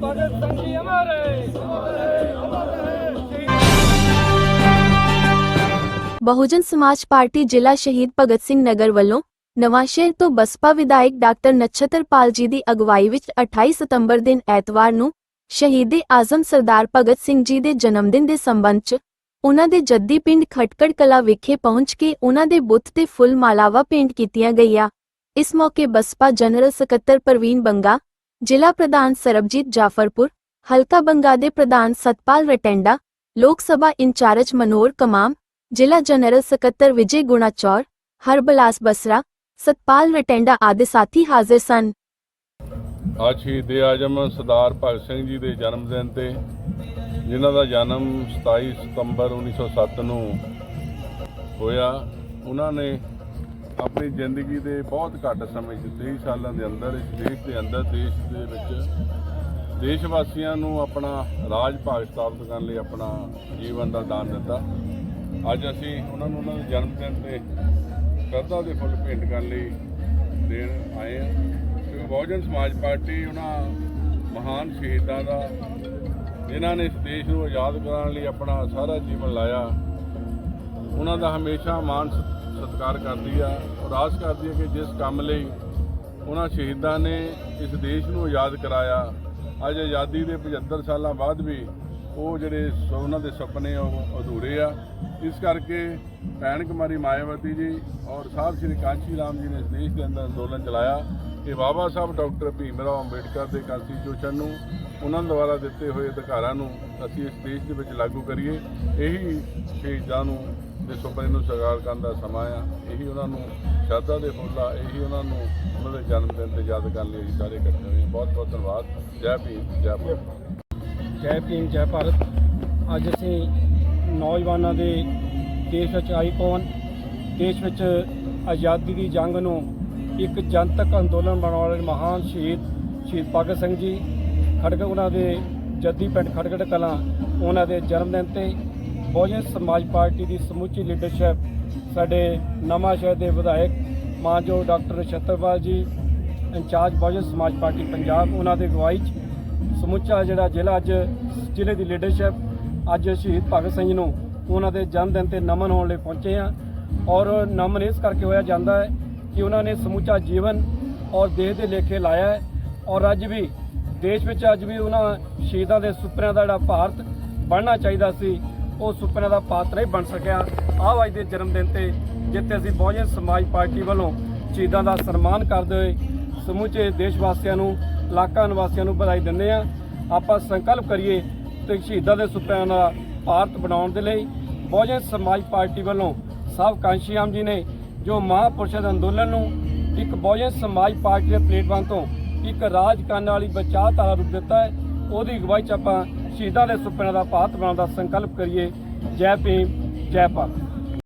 ਭਗਤ ਸਿੰਘ ਜੀ ਬਹੁਜਨ ਸਮਾਜ ਪਾਰਟੀ ਜ਼ਿਲ੍ਹਾ ਸ਼ਹੀਦ ਭਗਤ ਸਿੰਘ ਨਗਰ ਵੱਲੋਂ ਨਵਾਂਸ਼ਹਿਰ ਤੋਂ ਬਸਪਾ ਵਿਧਾਇਕ ਡਾਕਟਰ ਨਛੱਤਰਪਾਲ ਜੀ ਦੀ ਅਗਵਾਈ ਵਿੱਚ 28 ਸਤੰਬਰ ਦਿਨ ਐਤਵਾਰ ਨੂੰ ਸ਼ਹੀਦੇ ਆਜ਼ਮ ਸਰਦਾਰ ਭਗਤ ਸਿੰਘ ਜੀ ਦੇ ਜਨਮ ਦਿਨ ਦੇ ਸੰਬੰਧ 'ਚ ਉਹਨਾਂ ਦੇ ਜੱਦੀ ਪਿੰਡ ਖਟਕੜ ਕਲਾ ਵਿਖੇ ਪਹੁੰਚ ਕੇ ਉਹਨਾਂ ਦੇ ਬੁੱਤ ਤੇ ਫੁੱਲ ਮਾਲਾਵਾ ਭੇਂਟ ਕੀਤੀਆਂ ਗਈਆਂ ਇਸ ਮੌਕੇ ਬਸਪਾ ਜਨਰਲ ਸਕੱਤਰ ਪ੍ਰਵੀਨ ਬੰਗਾ, ਜ਼ਿਲ੍ਹਾ ਪ੍ਰਧਾਨ ਸਰਬਜੀਤ ਜਾਫਰਪੁਰ, ਹਲਕਾ ਬੰਗਾ ਦੇ ਪ੍ਰਧਾਨ ਸਤਪਾਲ ਰਟੈਂਡਾ, ਲੋਕ ਸਭਾ ਇੰਚਾਰਜ ਮਨੋਰ ਕਮਾਮ, ਜ਼ਿਲ੍ਹਾ ਜਨਰਲ ਸਕੱਤਰ ਵਿਜੇ ਗੁਣਾਚੌਰ, ਹਰਬਲਾਸ ਬਸਰਾ, ਸਤਪਾਲ ਰਟੈਂਡਾ ਆਦਿ ਸਾਥੀ ਹਾਜ਼ਰ ਸਨ। ਅੱਜ ਸ਼ਹੀਦ ਆਜਮ ਸਰਦਾਰ ਭਗਤ ਸਿੰਘ ਜੀ ਦੇ ਜਨਮ ਦਿਨ ਤੇ, ਜਿਨ੍ਹਾਂ ਦਾ ਜਨਮ 27 ਸਤੰਬਰ 1907 ਨੂੰ ਹੋਇਆ, ਉਹਨਾਂ ਨੇ ਆਪਣੀ ਜ਼ਿੰਦਗੀ ਦੇ ਬਹੁਤ ਘੱਟ ਸਮੇਂ 'ਚ 23 ਸਾਲਾਂ ਦੇ ਅੰਦਰ, ਇਸ ਦੇਸ਼ ਦੇ ਅੰਦਰ, ਦੇਸ਼ ਦੇ ਵਿੱਚ ਦੇਸ਼ ਵਾਸੀਆਂ ਨੂੰ ਆਪਣਾ ਰਾਜ ਭਾਗ ਸਥਾਪਿਤ ਕਰਨ ਲਈ ਆਪਣਾ ਜੀਵਨ ਦਾ ਦਾਨ ਦਿੱਤਾ। ਅੱਜ ਅਸੀਂ ਉਹਨਾਂ ਨੂੰ ਉਹਨਾਂ ਦੇ ਜਨਮ ਦਿਨ ਤੇ ਸ਼ਰਧਾ ਦੇ ਫੁੱਲ ਭੇਂਟ ਕਰਨ ਲਈ ਦੇਣ ਆਏ ਹਾਂ। ਕਿਉਂਕਿ ਬਹੁਜਨ ਸਮਾਜ ਪਾਰਟੀ ਉਹਨਾਂ ਮਹਾਨ ਸ਼ਹੀਦਾਂ ਦਾ, ਜਿਨ੍ਹਾਂ ਨੇ ਇਸ ਦੇਸ਼ ਨੂੰ ਆਜ਼ਾਦ ਕਰਾਉਣ ਲਈ ਆਪਣਾ ਸਾਰਾ ਜੀਵਨ ਲਾਇਆ। ਉਹਨਾਂ ਦਾ ਹਮੇਸ਼ਾ ਮਾਣ ਸਤਿਕਾਰ ਕਰਦੀ ਆ ਔਰ ਆਸ ਕਰਦੀ ਹੈ ਕਿ ਜਿਸ ਕੰਮ ਲਈ ਉਹਨਾਂ ਸ਼ਹੀਦਾਂ ਨੇ ਇਸ ਦੇਸ਼ ਨੂੰ ਆਜ਼ਾਦ ਕਰਾਇਆ, ਅੱਜ ਆਜ਼ਾਦੀ ਦੇ 75 ਸਾਲਾਂ ਬਾਅਦ ਵੀ ਉਹ ਜਿਹੜੇ ਸ- ਉਹਨਾਂ ਦੇ ਸੁਪਨੇ ਉਹ ਅਧੂਰੇ ਆ। ਇਸ ਕਰਕੇ ਭੈਣ ਕੁਮਾਰੀ ਮਾਇਆਵਤੀ ਜੀ ਔਰ ਸਾਹਿਬ ਸ੍ਰੀ ਕਾਂਚੀ ਰਾਮ ਜੀ ਨੇ ਇਸ ਦੇਸ਼ ਦੇ ਅੰਦਰ ਅੰਦੋਲਨ ਚਲਾਇਆ। ਕਿ ਬਾਬਾ ਸਾਹਿਬ ਡਾਕਟਰ ਭੀਮ ਰਾਓ ਅੰਬੇਡਕਰ ਦੇ ਕਨਸਟੀਟਿਊਸ਼ਨ ਨੂੰ, ਉਹਨਾਂ ਦੁਆਰਾ ਦਿੱਤੇ ਹੋਏ ਅਧਿਕਾਰਾਂ ਨੂੰ ਅਸੀਂ ਇਸ ਦੇਸ਼ ਦੇ ਵਿੱਚ ਲਾਗੂ ਕਰੀਏ। ਇਹੀ ਸ਼ਹੀਦਾਂ ਨੂੰ ਦੇ ਸੁਪਨੇ ਨੂੰ ਸਾਕਾਰ ਕਰਨ ਦਾ ਸਮਾਂ ਆ। ਇਹੀ ਉਹਨਾਂ ਨੂੰ ਸ਼ਰਧਾ ਦੇ ਫੁੱਲ ਆ। ਇਹੀ ਉਹਨਾਂ ਨੂੰ ਉਹਨਾਂ ਦੇ ਜਨਮ ਦਿਨ ਤੇ ਯਾਦ ਕਰਨ ਲਈ ਸਾਰੇ ਇਕੱਠੇ ਹੋਏ ਬਹੁਤ ਬਹੁਤ ਧੰਨਵਾਦ। ਜੈ ਭੀਮ, ਜੈ ਭਾਰਤ। ਜੈ ਭੀਮ, ਜੈ ਭਾਰਤ। ਅੱਜ ਅਸੀਂ ਨੌਜਵਾਨਾਂ ਦੇ ਦੇਸ਼ ਵਿੱਚ ਆਈ ਪਵਨ ਦੇਸ਼ ਵਿੱਚ ਆਜ਼ਾਦੀ ਦੀ ਜੰਗ ਨੂੰ ਇੱਕ ਜਨਤਕ ਅੰਦੋਲਨ ਬਣਾਉਣ ਵਾਲੇ ਮਹਾਨ ਸ਼ਹੀਦ ਸ਼ਹੀਦ ਭਗਤ ਸਿੰਘ ਜੀ ਖੜਕ ਉਹਨਾਂ ਦੇ ਜੱਦੀ ਪਿੰਡ ਖੜਗੜ ਕਲਾਂ, ਉਹਨਾਂ ਦੇ ਜਨਮ ਦਿਨ ਤੇ ਬਹੁਜਨ ਸਮਾਜ ਪਾਰਟੀ ਦੀ ਸਮੁੱਚੀ ਲੀਡਰਸ਼ਿਪ ਸਾਡੇ ਨਵਾਂ ਸ਼ਹਿਰ ਦੇ ਵਿਧਾਇਕ ਮਾਨਯੋਗ ਡਾਕਟਰ ਛਤਰਪਾਲ ਜੀ, ਇੰਚਾਰਜ ਬਹੁਜਨ ਸਮਾਜ ਪਾਰਟੀ ਪੰਜਾਬ, ਉਹਨਾਂ ਦੇ ਅਗਵਾਈ 'ਚ ਸਮੁੱਚਾ ਜਿਹੜਾ ਜ਼ਿਲ੍ਹਾ ਅੱਜ, ਜ਼ਿਲ੍ਹੇ ਦੀ ਲੀਡਰਸ਼ਿਪ ਅੱਜ ਸ਼ਹੀਦ ਭਗਤ ਸਿੰਘ ਨੂੰ ਉਹਨਾਂ ਦੇ ਜਨਮ ਦਿਨ ਤੇ ਨਮਨ ਹੋਣ ਲਈ ਪਹੁੰਚੇ ਆ ਔਰ ਨਮਨ ਇਸ ਕਰਕੇ ਹੋਇਆ ਜਾਂਦਾ ਹੈ ਕਿ ਉਹਨਾਂ ਨੇ ਸਮੁੱਚਾ ਜੀਵਨ ਔਰ ਦੇਸ਼ ਦੇ ਲੇਖੇ ਲਾਇਆ ਹੈ ਔਰ ਅੱਜ ਵੀ ਦੇਸ਼ ਵਿੱਚ ਅੱਜ ਵੀ ਉਹਨਾਂ ਸ਼ਹੀਦਾਂ ਦੇ ਸੁਪਨਿਆਂ ਦਾ ਜਿਹੜਾ ਭਾਰਤ ਬਣਨਾ ਚਾਹੀਦਾ ਸੀ ਉਹ ਸੁਪਨਿਆਂ ਦਾ ਪਾਤਰ ਨਹੀਂ ਬਣ ਸਕਿਆ। ਆਹ ਅੱਜ ਦੇ ਜਨਮ ਦਿਨ ਤੇ ਜਿੱਥੇ ਅਸੀਂ ਬਹੁਜਨ ਸਮਾਜ ਪਾਰਟੀ ਵੱਲੋਂ ਸ਼ਹੀਦਾਂ ਦਾ ਸਨਮਾਨ ਕਰਦੇ ਹੋਏ ਸਮੁੱਚੇ ਦੇਸ਼ ਵਾਸੀਆਂ ਨੂੰ, ਇਲਾਕਾ ਨਿਵਾਸੀਆਂ ਨੂੰ ਵਧਾਈ ਦਿੰਦੇ ਆ ਆਪਾਂ ਸੰਕਲਪ ਕਰੀਏ ਤੇ ਸ਼ਹੀਦਾਂ ਦੇ ਸੁਪਨਿਆਂ ਦਾ ਭਾਰਤ ਬਣਾਉਣ ਦੇ ਲਈ ਬਹੁਜਨ ਸਮਾਜ ਪਾਰਟੀ ਵੱਲੋਂ ਸਾਹਿਬ ਕਾਂਸ਼ੀਆਮ ਜੀ ਨੇ ਜੋ ਮਹਾਂਪੁਰਸ਼ਾਂ ਦੇ ਅੰਦੋਲਨ ਨੂੰ ਇੱਕ ਬਹੁਜਨ ਸਮਾਜ ਪਾਰਟੀ ਦੇ ਪਲੇਟਫਾਰਮ ਤੋਂ ਇੱਕ ਰਾਜ ਕਰਨ ਵਾਲੀ ਬਚਾਅ ਵਿਚਾਰਧਾਰਾ ਰੂਪ ਦਿੱਤਾ ਹੈ, ਉਹਦੀ ਅਗਵਾਈ ਚ ਆਪਾਂ ਸ਼ਹੀਦਾਂ ਦੇ ਸੁਪਨਿਆਂ ਦਾ ਭਾਰਤ ਬਣਾਉਣ ਦਾ ਸੰਕਲਪ ਕਰੀਏ। ਜੈ ਭੀਮ ਜੈ ਭਾਰਤ।